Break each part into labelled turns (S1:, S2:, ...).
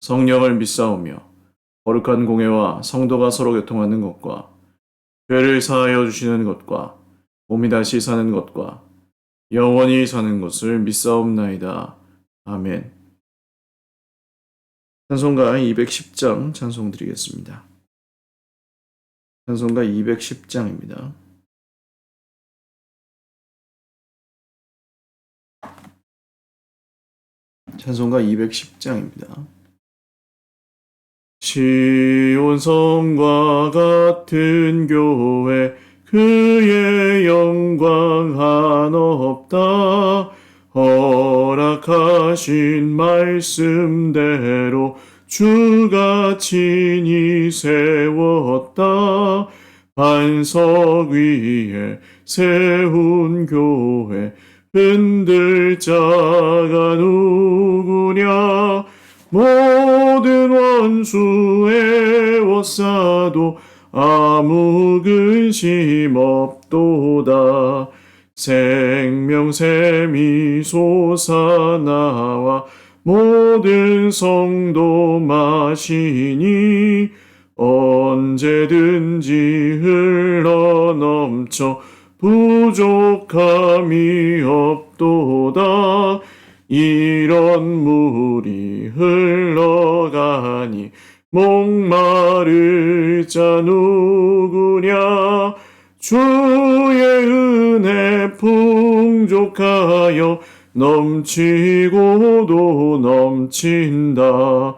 S1: 성령을 믿사오며 거룩한 공예와 성도가 서로 교통하는 것과 죄를 사하여 주시는 것과 몸이 다시 사는 것과 영원히 사는 것을 믿사옵나이다. 아멘. 찬송가 210장 찬송 드리겠습니다. 찬송가 210장입니다. 찬송가 210장입니다. 시온 성과 같은 교회 그의 영광 한없다. 허락하신 말씀대로 주가 친히 세웠다. 반석 위에 세운 교회 흔들 자가 누구냐 모든 원수의 워싸도 아무 근심 없도다. 생명샘이 솟아나와 모든 성도 마시니 언제든지 흘러넘쳐 부족함이 없도다. 이런 물이 흘러가니 목마를 자 누구냐? 주의 은혜 풍족하여 넘치고도 넘친다.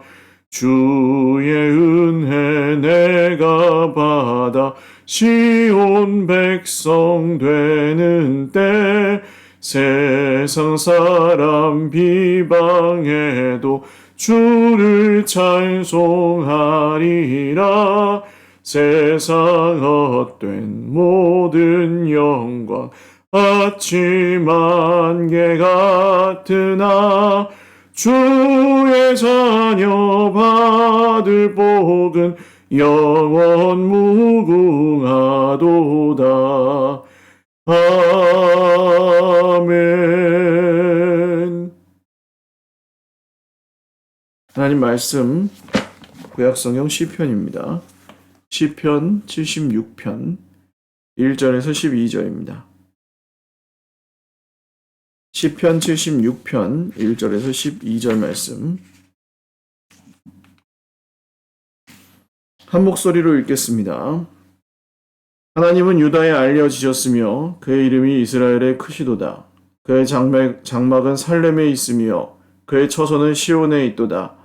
S1: 주의 은혜 내가 받아 시온 백성 되는 때 세상 사람 비방해도 주를 찬송하리라 세상 헛된 모든 영광 아침 안개 같으나 주의 자녀 받을 복은 영원 무궁하도다. 아멘. 하나님 말씀 구약성경 시편입니다. 시편 76편 1절에서 12절입니다. 시편 76편 1절에서 12절 말씀 한 목소리로 읽겠습니다. 하나님은 유다에 알려지셨으며 그의 이름이 이스라엘의 크시도다. 그의 장막, 장막은 살렘에 있으며 그의 처소는 시온에 있도다.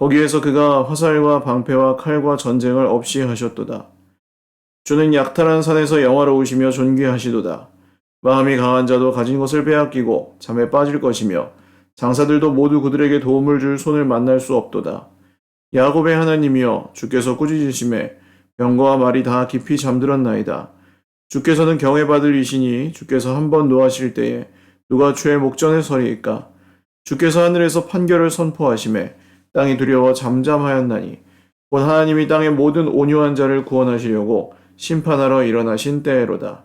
S1: 거기에서 그가 화살과 방패와 칼과 전쟁을 없이 하셨도다. 주는 약탈한 산에서 영화로우시며 존귀하시도다. 마음이 강한 자도 가진 것을 빼앗기고 잠에 빠질 것이며 장사들도 모두 그들에게 도움을 줄 손을 만날 수 없도다. 야곱의 하나님이여 주께서 꾸짖으심에 병거와 말이 다 깊이 잠들었나이다. 주께서는 경외받을 이시니 주께서 한 번 노하실 때에 누가 주의 목전에 서리이까 주께서 하늘에서 판결을 선포하심에 땅이 두려워 잠잠하였나니 곧 하나님이 땅의 모든 온유한 자를 구원하시려고 심판하러 일어나신 때로다.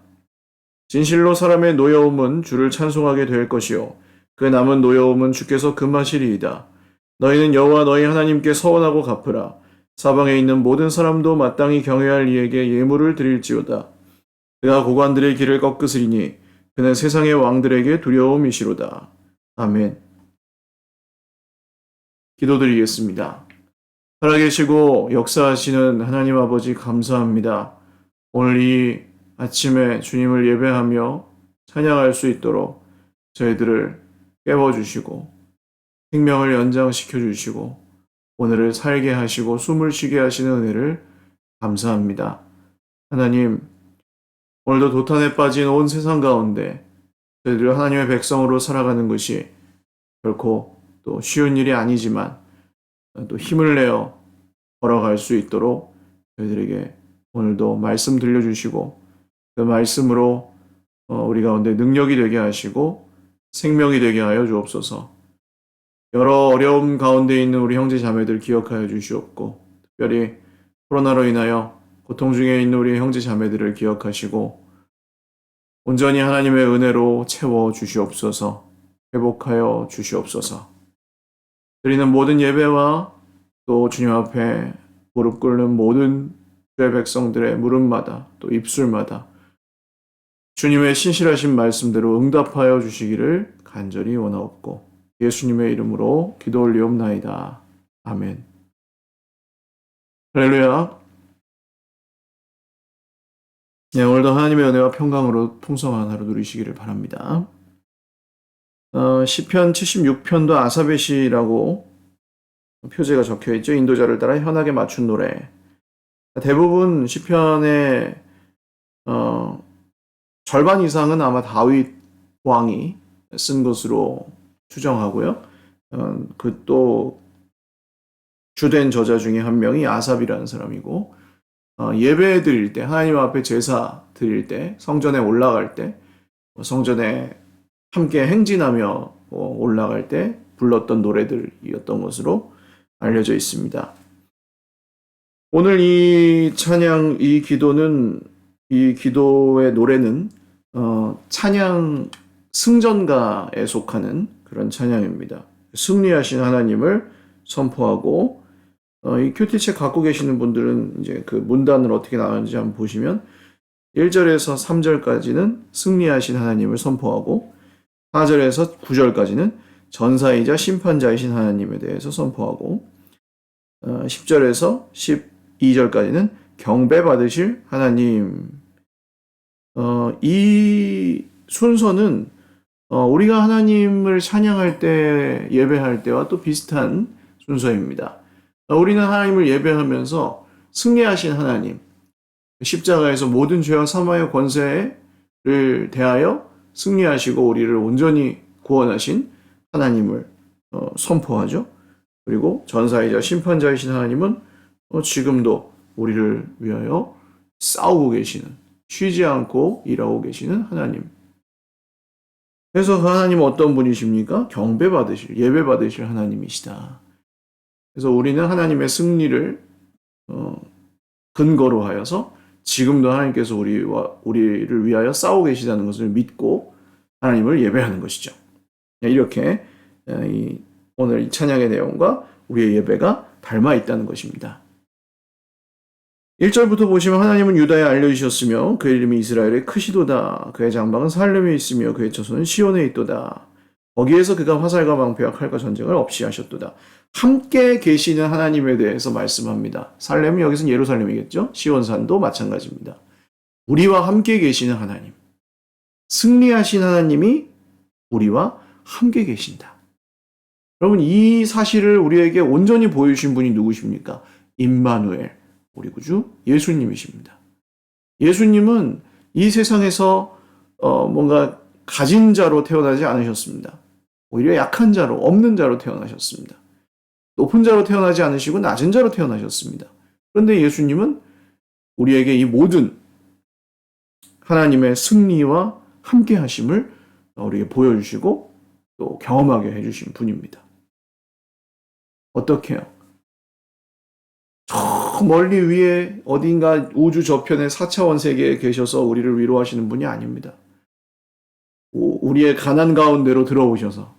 S1: 진실로 사람의 노여움은 주를 찬송하게 될 것이요 그 남은 노여움은 주께서 금하시리이다. 너희는 여호와 너희 하나님께 서원하고 갚으라. 사방에 있는 모든 사람도 마땅히 경외할 이에게 예물을 드릴지어다. 그가 고관들의 길을 꺾으시리니 그는 세상의 왕들에게 두려움이시로다. 아멘. 기도드리겠습니다. 살아계시고 역사하시는 하나님 아버지 감사합니다. 오늘 이 아침에 주님을 예배하며 찬양할 수 있도록 저희들을 깨워주시고 생명을 연장시켜 주시고 오늘을 살게 하시고 숨을 쉬게 하시는 은혜를 감사합니다. 하나님, 오늘도 도탄에 빠진 온 세상 가운데 저희들 하나님의 백성으로 살아가는 것이 결코 또 쉬운 일이 아니지만 또 힘을 내어 걸어갈 수 있도록 저희들에게 오늘도 말씀 들려주시고 그 말씀으로 어, 우리 가운데 능력이 되게 하시고 생명이 되게 하여 주옵소서. 여러 어려움 가운데 있는 우리 형제 자매들 기억하여 주시옵고 특별히 코로나로 인하여 고통 중에 있는 우리 형제 자매들을 기억하시고 온전히 하나님의 은혜로 채워 주시옵소서. 회복하여 주시옵소서. 드리는 모든 예배와 또 주님 앞에 무릎 꿇는 모든 주의 백성들의 물음마다 또 입술마다 주님의 신실하신 말씀대로 응답하여 주시기를 간절히 원하옵고 예수님의 이름으로 기도 올리옵나이다. 아멘. 할렐루야. 네, 오늘도 하나님의 은혜와 평강으로 풍성한 하루 누리시기를 바랍니다. 어, 시편 76편도 아사벳이라고 표제가 적혀 있죠. 인도자를 따라 현악에 맞춘 노래. 대부분 시편의 어, 절반 이상은 아마 다윗 왕이 쓴 것으로 추정하고요. 어, 그또 주된 저자 중에 한 명이 아삽이라는 사람이고 어, 예배 드릴 때 하나님 앞에 제사 드릴 때 성전에 올라갈 때 어, 성전에 함께 행진하며 어, 올라갈 때 불렀던 노래들이었던 것으로 알려져 있습니다. 오늘 이 찬양, 이 기도는, 이 기도의 노래는, 어, 찬양 승전가에 속하는 그런 찬양입니다. 승리하신 하나님을 선포하고, 어, 이 큐티책 갖고 계시는 분들은 이제 그 문단을 어떻게 나왔는지 한번 보시면, 1절에서 3절까지는 승리하신 하나님을 선포하고, 4절에서 9절까지는 전사이자 심판자이신 하나님에 대해서 선포하고, 어, 10절에서 12절까지는 경배 받으실 하나님. 어, 이 순서는 어, 우리가 하나님을 찬양할 때, 예배할 때와 또 비슷한 순서입니다. 어, 우리는 하나님을 예배하면서 승리하신 하나님, 십자가에서 모든 죄와 사마의 권세를 대하여 승리하시고 우리를 온전히 구원하신 하나님을 어, 선포하죠. 그리고 전사이자 심판자이신 하나님은 어, 지금도 우리를 위하여 싸우고 계시는, 쉬지 않고 일하고 계시는 하나님. 그래서 그 하나님은 어떤 분이십니까? 경배 받으실, 예배 받으실 하나님이시다. 그래서 우리는 하나님의 승리를 어, 근거로 하여서 지금도 하나님께서 우리와 우리를 위하여 싸우고 계시다는 것을 믿고 하나님을 예배하는 것이죠. 이렇게 이 오늘 이 찬양의 내용과 우리의 예배가 닮아 있다는 것입니다. 1절부터 보시면 하나님은 유다에 알려주셨으며 그의 이름이 이스라엘의 크시도다. 그의 장막은 살렘에 있으며 그의 처소는 시온에 있도다. 거기에서 그가 화살과 방패와 칼과 전쟁을 없이 하셨도다. 함께 계시는 하나님에 대해서 말씀합니다. 살렘은 여기서는 예루살렘이겠죠? 시온산도 마찬가지입니다. 우리와 함께 계시는 하나님. 승리하신 하나님이 우리와 함께 계신다. 여러분, 이 사실을 우리에게 온전히 보여주신 분이 누구십니까? 임마누엘, 우리 구주 예수님이십니다. 예수님은 이 세상에서 어, 뭔가 가진 자로 태어나지 않으셨습니다. 오히려 약한 자로, 없는 자로 태어나셨습니다. 높은 자로 태어나지 않으시고 낮은 자로 태어나셨습니다. 그런데 예수님은 우리에게 이 모든 하나님의 승리와 함께 하심을 우리에게 보여주시고 또 경험하게 해주신 분입니다. 어떻게요? 저 멀리 위에 어딘가 우주 저편의 4차원 세계에 계셔서 우리를 위로하시는 분이 아닙니다. 우리의 가난 가운데로 들어오셔서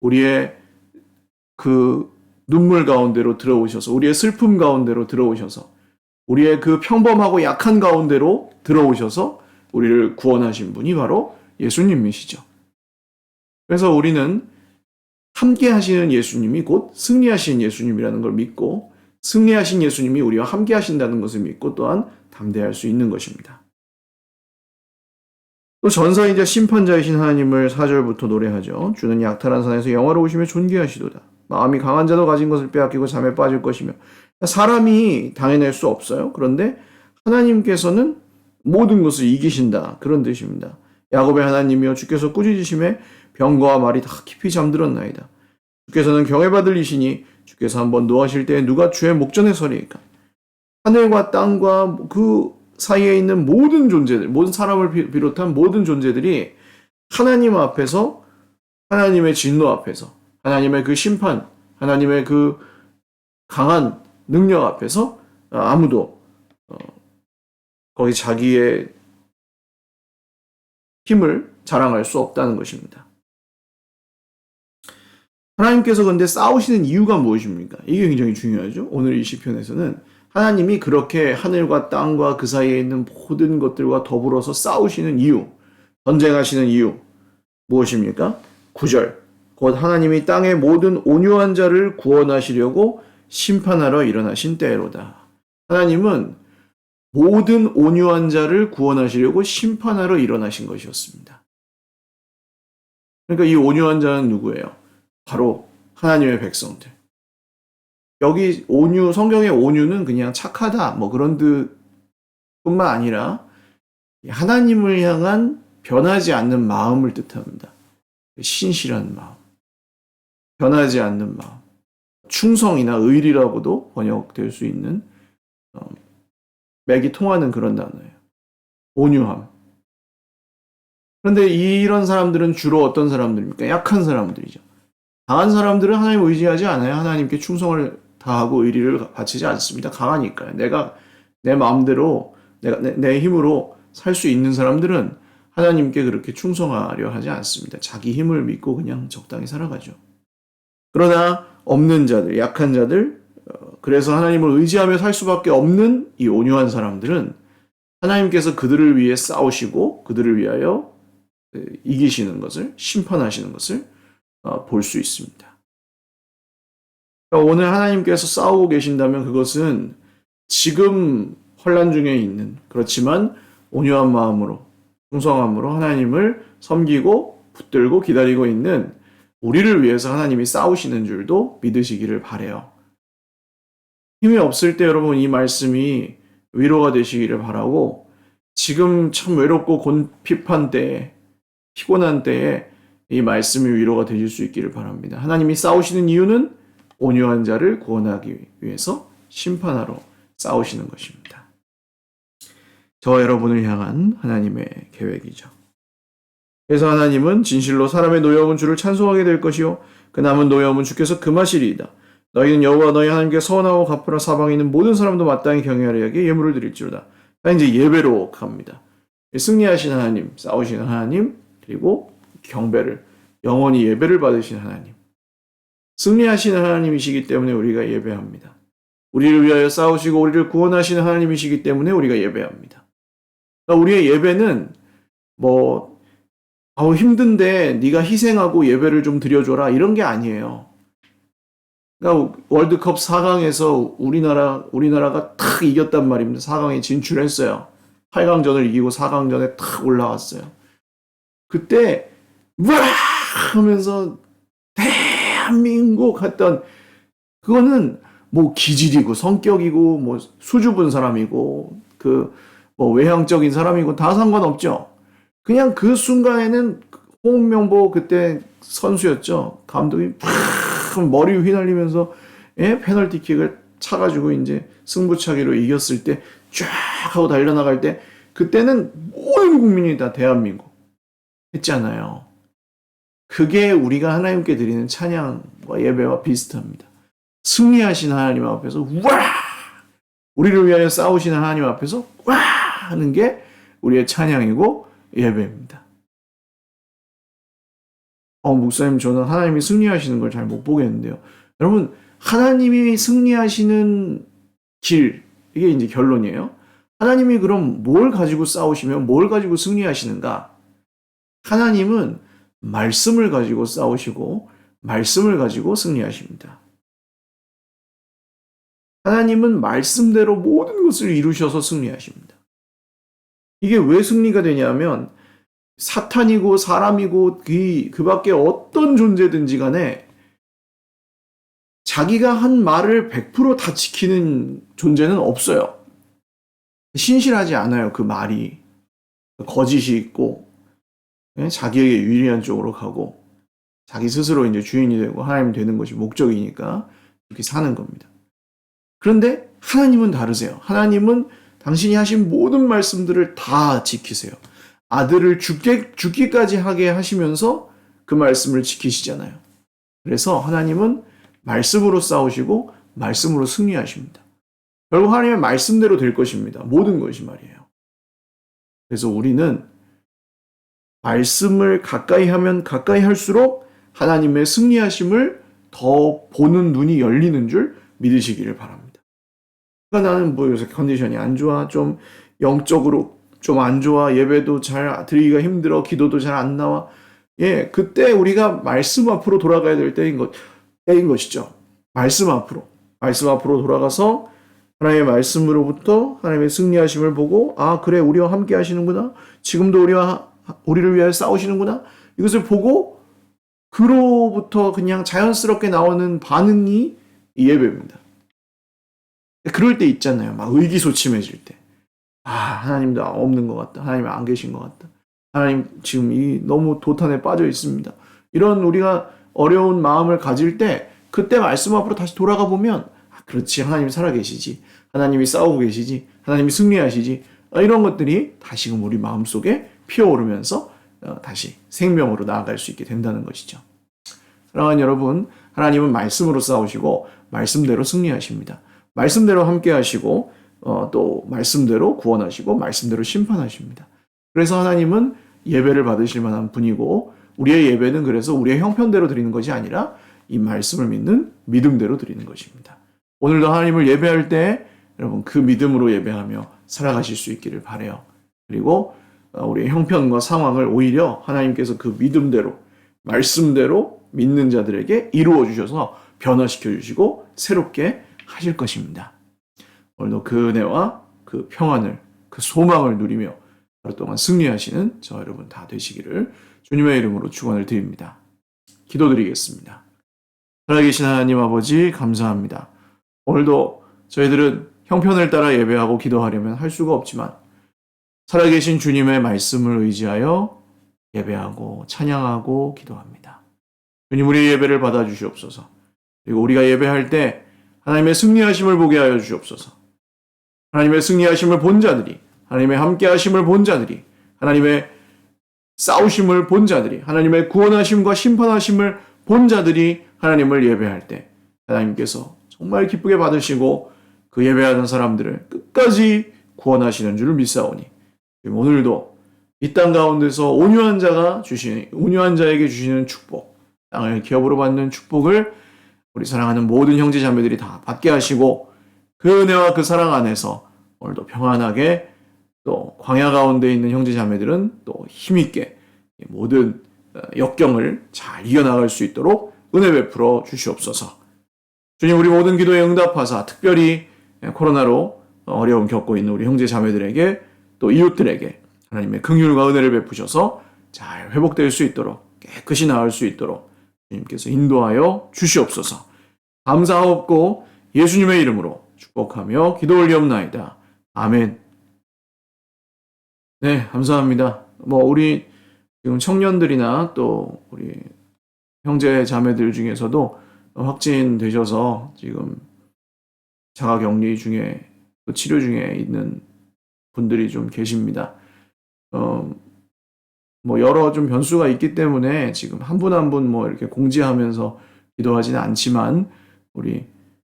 S1: 우리의 그 눈물 가운데로 들어오셔서 우리의 슬픔 가운데로 들어오셔서 우리의 그 평범하고 약한 가운데로 들어오셔서 우리를 구원하신 분이 바로 예수님이시죠. 그래서 우리는 함께 하시는 예수님이 곧 승리하신 예수님이라는 걸 믿고 승리하신 예수님이 우리와 함께 하신다는 것을 믿고 또한 담대할 수 있는 것입니다. 또 전사이자 심판자이신 하나님을 4절부터 노래하죠. 주는 약탈한 산에서 영화로우시며 존귀하시도다. 마음이 강한 자도 가진 것을 빼앗기고 잠에 빠질 것이며 사람이 당해낼 수 없어요. 그런데 하나님께서는 모든 것을 이기신다. 그런 뜻입니다. 야곱의 하나님이여 주께서 꾸짖으심에 병거와 말이 다 깊이 잠들었나이다. 주께서는 경외받을 이시니 주께서 한번 노하실 때 누가 주의 목전에 서리이까? 하늘과 땅과 그 사이에 있는 모든 존재들, 모든 사람을 비- 비롯한 모든 존재들이 하나님 앞에서 하나님의 진노 앞에서 하나님의 그 심판, 하나님의 그 강한 능력 앞에서 아무도 어, 거기 자기의 힘을 자랑할 수 없다는 것입니다. 하나님께서 근데 싸우시는 이유가 무엇입니까? 이게 굉장히 중요하죠. 오늘 이 시편에서는 하나님이 그렇게 하늘과 땅과 그 사이에 있는 모든 것들과 더불어서 싸우시는 이유, 전쟁하시는 이유 무엇입니까? 9절. 곧 하나님이 땅의 모든 온유한 자를 구원하시려고 심판하러 일어나신 때로다. 하나님은 모든 온유한 자를 구원하시려고 심판하러 일어나신 것이었습니다. 그러니까 이 온유한 자는 누구예요? 바로 하나님의 백성들. 여기 온유, 성경의 온유는 그냥 착하다, 뭐 그런 뜻 뿐만 아니라 하나님을 향한 변하지 않는 마음을 뜻합니다. 신실한 마음. 변하지 않는 마음. 충성이나 의리라고도 번역될 수 있는 어, 맥이 통하는 그런 단어예요. 온유함. 그런데 이런 사람들은 주로 어떤 사람들입니까? 약한 사람들이죠. 강한 사람들은 하나님 의지하지 않아요. 하나님께 충성을 다하고 의리를 바치지 않습니다. 강하니까요. 내가 내 마음대로 내가 내, 내 힘으로 살 수 있는 사람들은 하나님께 그렇게 충성하려 하지 않습니다. 자기 힘을 믿고 그냥 적당히 살아가죠. 그러나 없는 자들, 약한 자들, 어, 그래서 하나님을 의지하며 살 수밖에 없는 이 온유한 사람들은 하나님께서 그들을 위해 싸우시고 그들을 위하여 에, 이기시는 것을 심판하시는 것을 어, 볼수 있습니다. 그러니까 오늘 하나님께서 싸우고 계신다면 그것은 지금 혼란 중에 있는 그렇지만 온유한 마음으로 충성함으로 하나님을 섬기고 붙들고 기다리고 있는 우리를 위해서 하나님이 싸우시는 줄도 믿으시기를 바래요. 힘이 없을 때 여러분 이 말씀이 위로가 되시기를 바라고 지금 참 외롭고 곤핍한 때에 피곤한 때에 이 말씀이 위로가 되실 수 있기를 바랍니다. 하나님이 싸우시는 이유는 온유한 자를 구원하기 위해서 심판하러 싸우시는 것입니다. 저와 여러분을 향한 하나님의 계획이죠. 그래서 하나님은 진실로 사람의 노여움은 주를 찬송하게 될 것이요 그 남은 노여움은 주께서 금하시리이다. 너희는 여호와 너희 하나님께 서원하고 갚으라 사방에 있는 모든 사람도 마땅히 경외하려 하게 예물을 드릴지로다. 그러니까 이제 예배로 갑니다. 승리하신 하나님, 싸우시는 하나님, 그리고 경배를 영원히 예배를 받으신 하나님. 승리하시는 하나님이시기 때문에 우리가 예배합니다. 우리를 위하여 싸우시고 우리를 구원하시는 하나님이시기 때문에 우리가 예배합니다. 그러니까 우리의 예배는 뭐 아우 힘든데 네가 희생하고 예배를 좀 드려줘라 이런 게 아니에요. 그러니까 월드컵 4강에서 우리나라 우리나라가 탁 이겼단 말입니다. 4강에 진출했어요. 8강전을 이기고 4강전에 탁 올라왔어요. 그때 와 하면서 대한민국 했던 그거는 뭐 기질이고 성격이고 뭐 수줍은 사람이고 그 뭐 외향적인 사람이고 다 상관없죠. 그냥 그 순간에는 홍명보 그때 선수였죠. 감독이 팍 머리 휘날리면서 예? 페널티킥을 차가지고 이제 승부차기로 이겼을 때 쫙 하고 달려나갈 때 그때는 모든 국민이 다 대한민국 했잖아요. 그게 우리가 하나님께 드리는 찬양과 예배와 비슷합니다. 승리하신 하나님 앞에서 와! 우리를 위하여 싸우시는 하나님 앞에서 와! 하는 게 우리의 찬양이고 예배입니다. 어, 목사님, 저는 하나님이 승리하시는 걸 잘 못 보겠는데요. 여러분, 하나님이 승리하시는 길, 이게 이제 결론이에요. 하나님이 그럼 뭘 가지고 싸우시면 뭘 가지고 승리하시는가? 하나님은 말씀을 가지고 싸우시고, 말씀을 가지고 승리하십니다. 하나님은 말씀대로 모든 것을 이루셔서 승리하십니다. 이게 왜 승리가 되냐면, 사탄이고 사람이고 그, 그 밖에 어떤 존재든지 간에 자기가 한 말을 100%다 지키는 존재는 없어요. 신실하지 않아요, 그 말이. 거짓이 있고, 예? 자기에게 유리한 쪽으로 가고, 자기 스스로 이제 주인이 되고 하나님 되는 것이 목적이니까 이렇게 사는 겁니다. 그런데 하나님은 다르세요. 하나님은 당신이 하신 모든 말씀들을 다 지키세요. 아들을 죽게, 죽기까지 하게 하시면서 그 말씀을 지키시잖아요. 그래서 하나님은 말씀으로 싸우시고 말씀으로 승리하십니다. 결국 하나님의 말씀대로 될 것입니다. 모든 것이 말이에요. 그래서 우리는 말씀을 가까이 하면 가까이 할수록 하나님의 승리하심을 더 보는 눈이 열리는 줄 믿으시기를 바랍니다. 그러니까 나는 뭐 요새 컨디션이 안 좋아, 좀 영적으로 좀 안 좋아, 예배도 잘 드리기가 힘들어, 기도도 잘 안 나와. 예, 그때 우리가 말씀 앞으로 돌아가야 될 때인 것, 때인 것이죠. 말씀 앞으로. 말씀 앞으로 돌아가서 하나님의 말씀으로부터 하나님의 승리하심을 보고, 아, 그래, 우리와 함께 하시는구나. 지금도 우리와, 우리를 위하여 싸우시는구나. 이것을 보고, 그로부터 그냥 자연스럽게 나오는 반응이 이 예배입니다. 그럴 때 있잖아요. 막 의기소침해질 때. 아, 하나님도 없는 것 같다. 하나님 안 계신 것 같다. 하나님 지금 이 너무 도탄에 빠져 있습니다. 이런 우리가 어려운 마음을 가질 때 그때 말씀 앞으로 다시 돌아가 보면 아, 그렇지 하나님이 살아 계시지 하나님이 싸우고 계시지 하나님이 승리하시지 아, 이런 것들이 다시금 우리 마음 속에 피어오르면서 어, 다시 생명으로 나아갈 수 있게 된다는 것이죠. 사랑하는 여러분, 하나님은 말씀으로 싸우시고 말씀대로 승리하십니다. 말씀대로 함께 하시고 어, 또 말씀대로 구원하시고 말씀대로 심판하십니다. 그래서 하나님은 예배를 받으실 만한 분이고 우리의 예배는 그래서 우리의 형편대로 드리는 것이 아니라 이 말씀을 믿는 믿음대로 드리는 것입니다. 오늘도 하나님을 예배할 때 여러분 그 믿음으로 예배하며 살아가실 수 있기를 바래요. 그리고 어, 우리의 형편과 상황을 오히려 하나님께서 그 믿음대로 말씀대로 믿는 자들에게 이루어 주셔서 변화시켜 주시고 새롭게 하실 것입니다. 오늘도 그 은혜와 그 평안을 그 소망을 누리며 하루 동안 승리하시는 저 여러분 다 되시기를 주님의 이름으로 축원을 드립니다. 기도드리겠습니다. 살아계신 하나님 아버지 감사합니다. 오늘도 저희들은 형편을 따라 예배하고 기도하려면 할 수가 없지만 살아계신 주님의 말씀을 의지하여 예배하고 찬양하고 기도합니다. 주님 우리의 예배를 받아 주시옵소서. 그리고 우리가 예배할 때 하나님의 승리하심을 보게 하여 주시옵소서. 하나님의 승리하심을 본 자들이 하나님의 함께하심을 본 자들이 하나님의 싸우심을 본 자들이 하나님의 구원하심과 심판하심을 본 자들이 하나님을 예배할 때 하나님께서 정말 기쁘게 받으시고 그 예배하는 사람들을 끝까지 구원하시는 줄을 믿사오니 오늘도 이 땅 가운데서 온유한 자가 주시는 온유한 자에게 주시는 축복 땅을 기업으로 받는 축복을 우리 사랑하는 모든 형제 자매들이 다 받게 하시고 그 은혜와 그 사랑 안에서 오늘도 평안하게 또 광야 가운데 있는 형제 자매들은 또 힘있게 모든 어, 역경을 잘 이겨나갈 수 있도록 은혜 베풀어 주시옵소서. 주님 우리 모든 기도에 응답하사 특별히 코로나로 어려움 겪고 있는 우리 형제 자매들에게 또 이웃들에게 하나님의 긍휼과 은혜를 베푸셔서 잘 회복될 수 있도록 깨끗이 나을 수 있도록 주님께서 인도하여 주시옵소서. 감사하옵고 예수님의 이름으로 축복하며 기도 올리옵나이다. 아멘. 네, 감사합니다. 뭐 우리 지금 청년들이나 또 우리 형제 자매들 중에서도 확진되셔서 지금 자가격리 중에 또 치료 중에 있는 분들이 좀 계십니다. 어, 뭐 여러 좀 변수가 있기 때문에 지금 한 분 한 분 뭐 이렇게 공지하면서 기도하지는 않지만 우리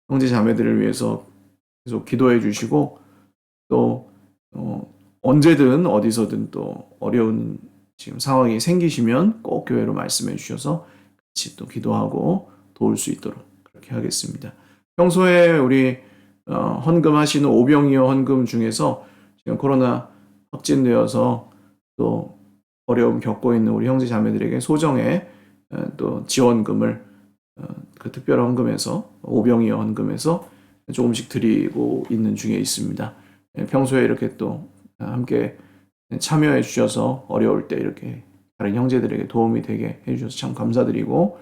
S1: 형제 자매들을 위해서 계속 기도해 주시고 또 어, 언제든 어디서든 또 어려운 지금 상황이 생기시면 꼭 교회로 말씀해 주셔서 같이 또 기도하고 도울 수 있도록 그렇게 하겠습니다. 평소에 우리 어, 헌금하시는 오병이어 헌금 중에서 지금 코로나 확진되어서 또 어려움 겪고 있는 우리 형제 자매들에게 소정의 어, 또 지원금을 어, 그 특별 헌금에서 오병이어 헌금에서 조금씩 드리고 있는 중에 있습니다. 예, 평소에 이렇게 또 함께 참여해 주셔서 어려울 때 이렇게 다른 형제들에게 도움이 되게 해주셔서 참 감사드리고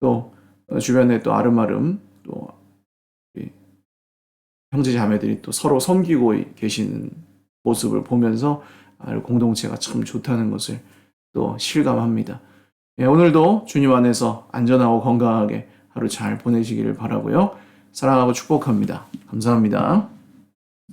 S1: 또 주변에 또 아름아름 또 형제 자매들이 또 서로 섬기고 계시는 모습을 보면서 공동체가 참 좋다는 것을 또 실감합니다. 예, 오늘도 주님 안에서 안전하고 건강하게 하루 잘 보내시기를 바라고요. 사랑하고 축복합니다. 감사합니다.